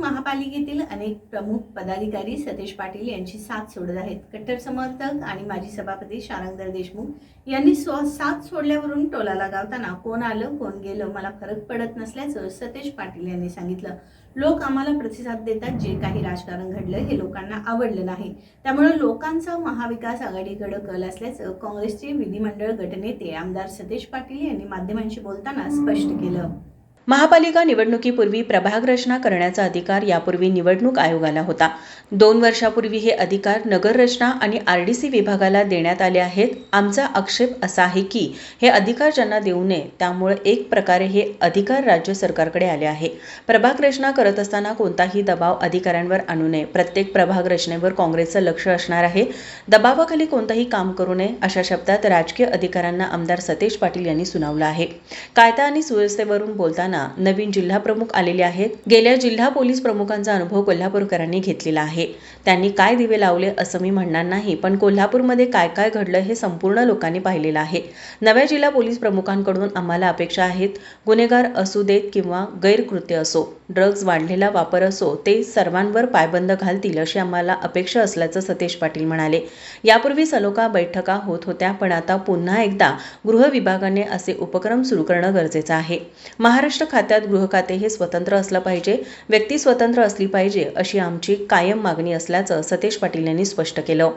महापालिकेतील अनेक प्रमुख पदाधिकारी सतीश पाटील यांची साथ सोडत आहेत. कट्टर समर्थक आणि माजी सभापती शारंगधर देशमुख यांनी स्व साथ सोडल्यावरून टोलाला गावताना कोण आलं कोण गेलं मला फरक पडत नसल्याचं सतीश पाटील यांनी सांगितलं. लोक आम्हाला प्रतिसाद देतात जे काही राजकारण घडलं हे लोकांना आवडलं नाही. त्यामुळे लोकांचा महाविकास आघाडीकडे कल असल्याचं काँग्रेसचे विधिमंडळ गटनेते आमदार सतीश पाटील यांनी माध्यमांशी बोलताना स्पष्ट केलं. महापालिका निवडणुकीपूर्वी प्रभाग रचना करण्याचा अधिकार यापूर्वी निवडणूक आयोगाला होता. दोन वर्षापूर्वी हे अधिकार नगररचना आणि आर डी सी विभागाला देण्यात आले आहेत. आमचा आक्षेप असा आहे की हे अधिकार ज्यांना देऊ नये त्यामुळे एक प्रकारे हे अधिकार राज्य सरकारकडे आले आहे. प्रभाग रचना करत असताना कोणताही दबाव अधिकाऱ्यांवर आणू नये. प्रत्येक प्रभाग रचनेवर काँग्रेसचं लक्ष असणार आहे. दबावाखाली कोणतंही काम करू नये अशा शब्दात राजकीय अधिकाऱ्यांना आमदार सतेज पाटील यांनी सुनावलं आहे. कायदा आणि सुव्यवस्थेवरून बोलताना नवीन जिल्हा प्रमुख आलेले आहेत. गेल्या जिल्हा पोलीस प्रमुखांचा अनुभव कोल्हापूरकरांनी घेतलेला आहे. त्यांनी काय दिवे लावले असं मी म्हणणार नाही पण कोल्हापूरमध्ये काय काय घडलं हे संपूर्ण लोकांनी पाहिलेलं आहे. नव्या जिल्हा पोलीस प्रमुखांकडून आम्हाला अपेक्षा आहेत गुन्हेगार असू देत किंवा गैरकृत्य असो ड्रग्ज वाढलेला वापर असो ते सर्वांवर पायबंद घालतील अशी आम्हाला अपेक्षा असल्याचं सतेज पाटील म्हणाले. यापूर्वी सलोखा बैठका होत होत्या पण आता पुन्हा एकदा गृह विभागाने असे उपक्रम सुरू करणं गरजेचं आहे. महाराष्ट्र खात्यात गृह खाते हे स्वतंत्र असलं पाहिजे व्यक्ती स्वतंत्र असली पाहिजे अशी आमची कायम मागणी असल्याचं सतेज पाटील यांनी स्पष्ट केलं.